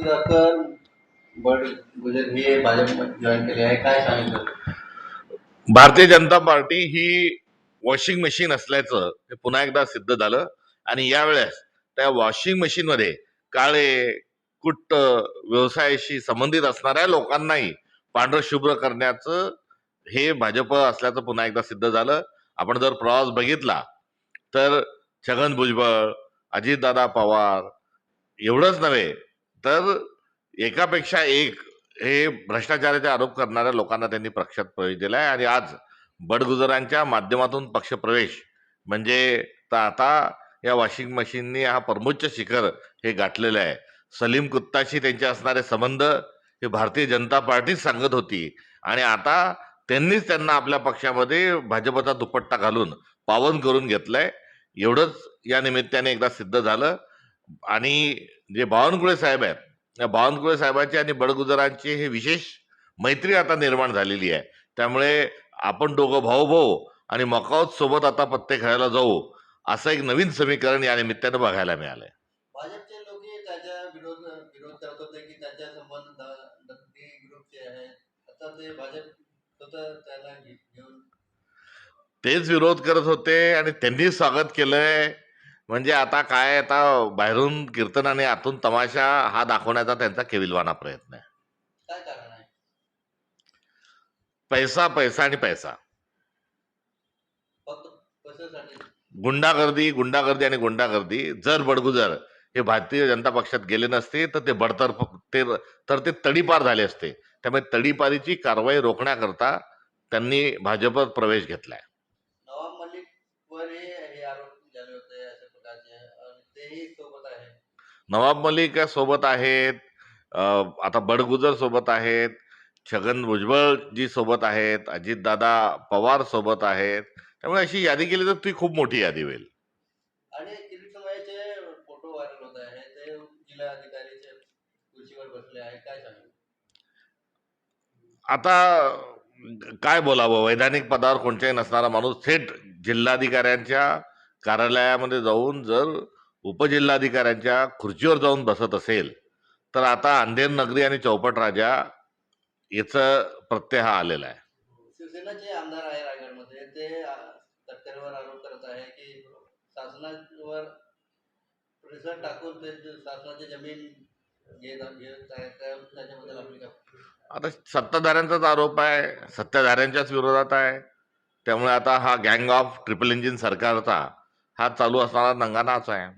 सुधाकर बड गुजर हे भाजप जॉईन केले आहे. काय सांगितलं? भारतीय जनता पार्टी ही वॉशिंग मशीन असल्याचं हे पुन्हा एकदा सिद्ध झालं. आणि यावेळेस त्या वॉशिंग मशीनमध्ये काळे कुट्ट व्यवसायाशी संबंधित असणाऱ्या लोकांनाही पांढरं शुभ्र करण्याचं हे भाजप असल्याचं पुन्हा एकदा सिद्ध झालं. आपण जर प्रवास बघितला तर छगन भुजबळ अजितदादा पवार एवढंच नव्हे तर एकापेक्षा एक हे भ्रष्टाचाराचे आरोप करणाऱ्या लोकांना त्यांनी पक्षात प्रवेश दिलाय. आणि आज बडगुजरांच्या माध्यमातून पक्षप्रवेश म्हणजे तर आता या वॉशिंग मशीननी हा परमोच्च शिखर हे गाठलेलं आहे. सलीम कुत्ताशी त्यांचे असणारे संबंध हे भारतीय जनता पार्टीच सांगत होती. आणि आता त्यांनीच त्यांना आपल्या पक्षामध्ये भाजपचा दुपट्टा घालून पावन करून घेतलंय. एवढंच या निमित्ताने एकदा सिद्ध झालं. आणि जे बावनकुळे साहेब आहेत या बावनकुळे साहेबांची आणि बडगुजरांची हे विशेष मैत्री आता निर्माण झालेली आहे. त्यामुळे आपण दोघं भाऊ भाऊ आणि मकाऊत सोबत आता पत्ते खेळायला जाऊ असं एक नवीन समीकरण या निमित्तानं बघायला मिळालंय. तेच विरोध करत होते आणि त्यांनी स्वागत केलंय. म्हणजे आता काय आता बाहेरून कीर्तन आणि आतून तमाशा हा दाखवण्याचा त्यांचा केविलवाना प्रयत्न आहे. काय कारण आहे? पैसा पैसा आणि पैसा. फक्त कशासाठी गुंडागर्दी गुंडागर्दी आणि गुंडागर्दी. जर बडगुजर हे भारतीय जनता पक्षात गेले नसते तर ते बडतर्फ ते तर ते तडीपार झाले असते. त्यामुळे तडीपारीची कारवाई रोखण्याकरता त्यांनी भाजपत प्रवेश घेतलाय. नवाब मलिक वर हे आरोप झाले होते अशा प्रकारचे. आणि तेही सोबत आहे. नवाब मलिक सोबत आहेत. अं, आता बडगुजर सोबत आहेत. छगन भुजबळ जी सोबत आहेत. अजितदादा पवार सोबत आहेत. त्यामुळे अशी यादी केली तर ती खूप मोठी यादी होईल. आणि किरीट समाजाचे फोटो व्हायरल होत आहे. ते जिल्हाधिकारीचे खुर्चीवर बसले आहे. काय सांगू? आता काय बोलावं? वैधानिक पदावर कोणत्याही नसणारा माणूस थेट जिल्हाधिकाऱ्यांच्या कार्यालयामध्ये जाऊन जर उपजिल्हाधिकाऱ्यांच्या खुर्चीवर जाऊन बसत असेल तर आता अंधेर नगरी आणि चौपट राजा याचं प्रत्यय हा आलेला आहे. शिवसेनाचे आमदार आहे रायगडमध्ये ते तटकरेवर आरोप करत आहे की शासनावर प्रेशर टाकून ते शासनाची जमीन आता सत्ताधाऱ्यांचाच आरोप आहे सत्ताधाऱ्यांच्याच विरोधात आहे. त्यामुळे आता हा गँग ऑफ ट्रिपल इंजिन सरकारचा हा चालू असणारा नंगानाच आहे.